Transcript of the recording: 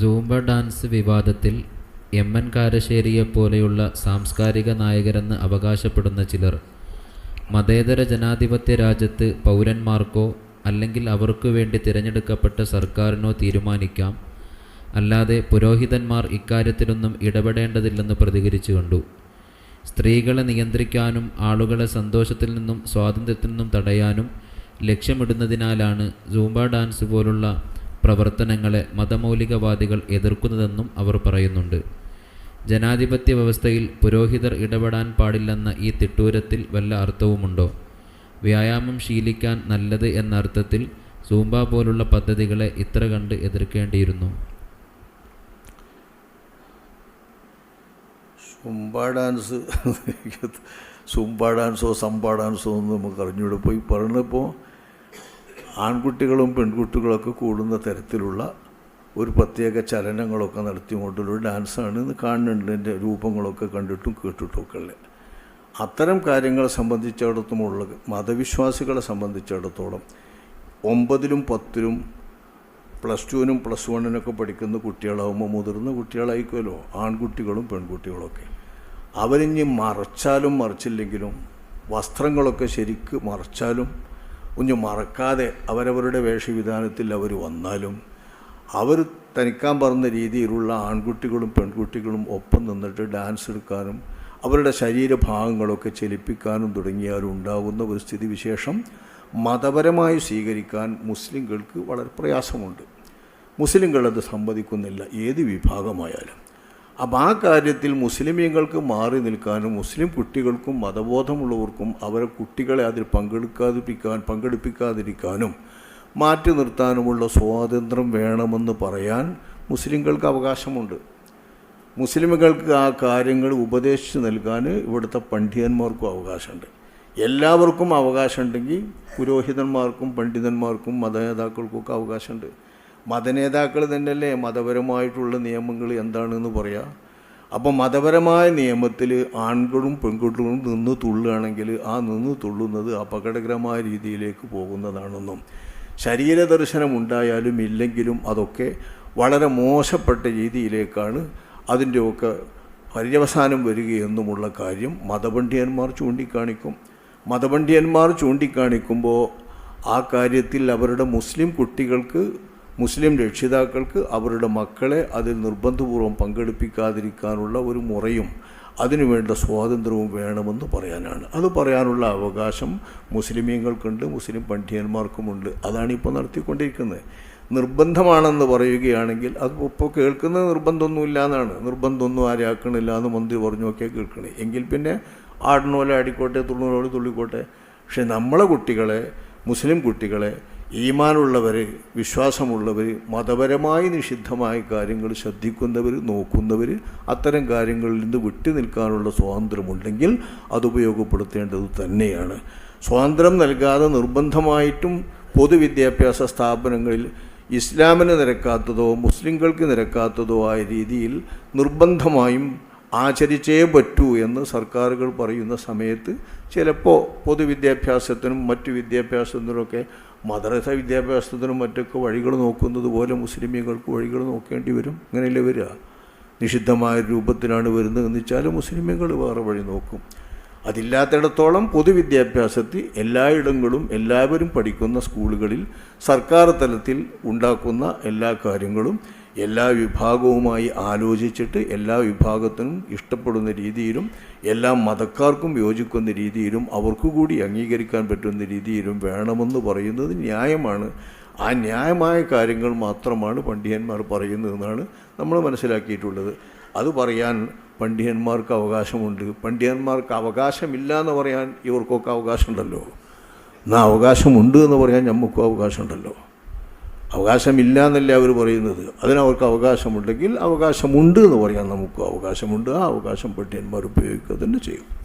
Zumba dance വിവാദത്തിൽ M N കാരശ്ശേരിയെപ്പോലെയുള്ള സാംസ്കാരിക നായകരെന്ന് അവകാശപ്പെടുന്ന ചിലർ മതേതര ജനാധിപത്യ രാജ്യത്ത് പൗരന്മാർക്കോ അല്ലെങ്കിൽ അവർക്കു വേണ്ടി തിരഞ്ഞെടുക്കപ്പെട്ട സർക്കാരിനോ തീരുമാനിക്കാം. അല്ലാതെ പുരോഹിതന്മാർ ഇക്കാര്യത്തിലൊന്നും ഇടപെടേണ്ടതില്ലെന്ന് പ്രതികരിച്ചു കണ്ടു. സ്ത്രീകളെ നിയന്ത്രിക്കാനും ആളുകളെ സന്തോഷത്തിൽ നിന്നും സ്വാതന്ത്ര്യത്തിൽ നിന്നും തടയാനും ലക്ഷ്യമിടുന്നതിനാലാണ് സൂംബ ഡാൻസ് പോലുള്ള പ്രവർത്തനങ്ങളെ മതമൗലികവാദികൾ എതിർക്കുന്നതെന്നും അവർ പറയുന്നുണ്ട്. ജനാധിപത്യ വ്യവസ്ഥയിൽ പുരോഹിതർ ഇടപെടാൻ പാടില്ലെന്ന ഈ തിട്ടൂരത്തിൽ വല്ല അർത്ഥവുമുണ്ടോ? വ്യായാമം ശീലിക്കാൻ നല്ലത് എന്ന അർത്ഥത്തിൽ സൂംബ പോലുള്ള പദ്ധതികളെ ഇത്ര കണ്ട് എതിർക്കേണ്ടിയിരുന്നു. സുംബ ഡാൻസ് സുംബ ഡാൻസോ സംബ ഡാൻസോ ഒന്നും നമുക്ക് അറിഞ്ഞുകൂടെ പോയി പറഞ്ഞപ്പോൾ ആൺകുട്ടികളും പെൺകുട്ടികളൊക്കെ കൂടുന്ന തരത്തിലുള്ള ഒരു പ്രത്യേക ചലനങ്ങളൊക്കെ നടത്തിക്കൊണ്ടുള്ള ഡാൻസാണ് ഇന്ന് കാണുന്നുണ്ട്. എന്റെ രൂപങ്ങളൊക്കെ കണ്ടിട്ടും കേട്ടിട്ടും ഒക്കെ ഉള്ളത് അത്തരം കാര്യങ്ങളെ സംബന്ധിച്ചിടത്തുമുള്ള മതവിശ്വാസികളെ സംബന്ധിച്ചിടത്തോളം ഒമ്പതിലും പത്തിലും പ്ലസ് ടുവിനും പ്ലസ് വണ്ണിനൊക്കെ പഠിക്കുന്ന കുട്ടികളാവുമ്പോൾ മുതിർന്ന കുട്ടികളായിക്കുമല്ലോ ആൺകുട്ടികളും പെൺകുട്ടികളൊക്കെ. അവരിഞ്ഞ് മറച്ചാലും മറച്ചില്ലെങ്കിലും വസ്ത്രങ്ങളൊക്കെ ശരിക്ക് മറച്ചാലും കുഞ്ഞു മറക്കാതെ അവരവരുടെ വേഷവിധാനത്തിൽ അവർ വന്നാലും അവർ തനിക്കാൻ പറഞ്ഞ രീതിയിലുള്ള ആൺകുട്ടികളും പെൺകുട്ടികളും ഒപ്പം നിന്നിട്ട് ഡാൻസ് എടുക്കാനും അവരുടെ ശരീരഭാഗങ്ങളൊക്കെ ചലിപ്പിക്കാനും തുടങ്ങിയാലും ഉണ്ടാകുന്ന ഒരു സ്ഥിതിവിശേഷം മതപരമായി സ്വീകരിക്കാൻ മുസ്ലിങ്ങൾക്ക് വളരെ പ്രയാസമുണ്ട്. മുസ്ലിങ്ങൾ അത് സമ്മതിക്കുന്നില്ല. ഏത് വിഭാഗമായാലും. അപ്പം ആ കാര്യത്തിൽ മുസ്ലിമീങ്ങൾക്ക് മാറി നിൽക്കാനും മുസ്ലിം കുട്ടികൾക്കും മതബോധമുള്ളവർക്കും അവരെ കുട്ടികളെ അതിൽ പങ്കെടുക്കാതിരിക്കാൻ പങ്കെടുപ്പിക്കാതിരിക്കാനും മാറ്റി നിർത്താനുമുള്ള സ്വാതന്ത്ര്യം വേണമെന്ന് പറയാൻ മുസ്ലിങ്ങൾക്ക് അവകാശമുണ്ട്. മുസ്ലിമുകൾക്ക് ആ കാര്യങ്ങൾ ഉപദേശിച്ച് നൽകാൻ ഇവിടുത്തെ പണ്ഡിതന്മാർക്കും അവകാശമുണ്ട്. എല്ലാവർക്കും അവകാശമുണ്ടെങ്കിൽ പുരോഹിതന്മാർക്കും പണ്ഡിതന്മാർക്കും മതനേതാക്കൾക്കൊക്കെ അവകാശമുണ്ട്. മതനേതാക്കൾ തന്നെയല്ലേ മതപരമായിട്ടുള്ള നിയമങ്ങൾ എന്താണെന്ന് പറയാം? അപ്പോൾ മതപരമായ നിയമത്തിൽ ആൺകളും പെൺകുട്ടികളും നിന്ന് തുള്ളുകയാണെങ്കിൽ ആ നിന്ന് തുള്ളുന്നത് അപകടകരമായ രീതിയിലേക്ക് പോകുന്നതാണെന്നും ശരീര ദർശനം ഉണ്ടായാലും ഇല്ലെങ്കിലും അതൊക്കെ വളരെ മോശപ്പെട്ട രീതിയിലേക്കാണ് അതിന്റെയൊക്കെ പര്യവസാനം വരികയെന്നുമുള്ള കാര്യം മതപണ്ഡിതന്മാർ ചൂണ്ടിക്കാണിക്കും. മതപണ്ഡിതന്മാർ ചൂണ്ടിക്കാണിക്കുമ്പോൾ ആ കാര്യത്തിൽ അവരുടെ മുസ്ലിം കുട്ടികൾക്ക് മുസ്ലിം രക്ഷിതാക്കൾക്ക് അവരുടെ മക്കളെ അതിൽ നിർബന്ധപൂർവം പങ്കെടുപ്പിക്കാതിരിക്കാനുള്ള ഒരു മുറയും അതിനുവേണ്ട സ്വാതന്ത്ര്യവും വേണമെന്ന് പറയാനാണ്. അത് പറയാനുള്ള അവകാശം മുസ്ലിമീങ്ങൾക്കുണ്ട് മുസ്ലിം പണ്ഡിതന്മാർക്കുമുണ്ട്. അതാണ് ഇപ്പോൾ നടത്തിക്കൊണ്ടിരിക്കുന്നത്. നിർബന്ധമാണെന്ന് പറയുകയാണെങ്കിൽ അത് ഇപ്പോൾ കേൾക്കുന്നത് നിർബന്ധമൊന്നുമില്ല എന്നാണ് നിർബന്ധമൊന്നും ആരാക്കണില്ല എന്ന് മന്ത്രി പറഞ്ഞൊക്കെ കേൾക്കണേ. എങ്കിൽ പിന്നെ ആടിനോലെ ആടിക്കോട്ടെ തുള്ളുന്നോലെ തുള്ളിക്കോട്ടെ. പക്ഷേ നമ്മളെ കുട്ടികളെ മുസ്ലിം കുട്ടികളെ ഈമാനുള്ളവർ വിശ്വാസമുള്ളവർ മതപരമായി നിഷിദ്ധമായ കാര്യങ്ങൾ ശ്രദ്ധിക്കുന്നവർ നോക്കുന്നവർ അത്തരം കാര്യങ്ങളിൽ നിന്ന് വിട്ടു നിൽക്കാനുള്ള സ്വാതന്ത്ര്യമുണ്ടെങ്കിൽ അത് ഉപയോഗപ്പെടുത്തേണ്ടത് തന്നെയാണ്. സ്വാതന്ത്ര്യം നൽകാതെ നിർബന്ധമായിട്ടും പൊതുവിദ്യാഭ്യാസ സ്ഥാപനങ്ങളിൽ ഇസ്ലാമിന് നിരക്കാത്തതോ മുസ്ലിങ്ങൾക്ക് നിരക്കാത്തതോ ആയ രീതിയിൽ നിർബന്ധമായും ആചരിച്ചേ പറ്റൂ എന്ന് സർക്കാരുകൾ പറയുന്ന സമയത്ത് ചിലപ്പോൾ പൊതുവിദ്യാഭ്യാസത്തിനും മറ്റു വിദ്യാഭ്യാസത്തിനുമൊക്കെ മദ്രസ വിദ്യാഭ്യാസത്തിനും മറ്റൊക്കെ വഴികൾ നോക്കുന്നത് പോലെ മുസ്ലിമീങ്ങൾക്ക് വഴികൾ നോക്കേണ്ടി വരും. അങ്ങനെയല്ലേ വരിക? നിഷിദ്ധമായ രൂപത്തിലാണ് വരുന്നതെന്ന് വെച്ചാൽ മുസ്ലിമീങ്ങൾ വേറെ വഴി നോക്കും. അതില്ലാത്തിടത്തോളം പൊതുവിദ്യാഭ്യാസത്തിൽ എല്ലായിടങ്ങളും എല്ലാവരും പഠിക്കുന്ന സ്കൂളുകളിൽ സർക്കാർ തലത്തിൽ ഉണ്ടാക്കുന്ന എല്ലാ കാര്യങ്ങളും എല്ലാ വിഭാഗവുമായി ആലോചിച്ചിട്ട് എല്ലാ വിഭാഗത്തിനും ഇഷ്ടപ്പെടുന്ന രീതിയിലും എല്ലാ മതക്കാർക്കും യോജിക്കുന്ന രീതിയിലും അവർക്കു കൂടി അംഗീകരിക്കാൻ പറ്റുന്ന രീതിയിലും വേണമെന്ന് പറയുന്നത് ന്യായമാണ്. ആ ന്യായമായ കാര്യങ്ങൾ മാത്രമാണ് പണ്ഡിതന്മാർ പറയുന്നതെന്നാണ് നമ്മൾ മനസ്സിലാക്കിയിട്ടുള്ളത്. അത് പറയാൻ പണ്ഡിതന്മാർക്ക് അവകാശമുണ്ട്. പണ്ഡിതന്മാർക്ക് അവകാശമില്ല എന്ന് പറയാൻ ഇവർക്കൊക്കെ അവകാശമുണ്ടല്ലോ. എന്നാൽ അവകാശമുണ്ട് എന്ന് പറയാൻ നമുക്കും അവകാശമുണ്ടല്ലോ. അവകാശമില്ല എന്നല്ലേ അവർ പറയുന്നത്. അതിനവർക്ക് അവകാശമുണ്ടെങ്കിൽ അവകാശമുണ്ട് എന്ന് പറയാൻ നമുക്ക് അവകാശമുണ്ട്. ആ അവകാശം പട്ടിയന്മാർ ഉപയോഗിക്കുക തന്നെ ചെയ്യും.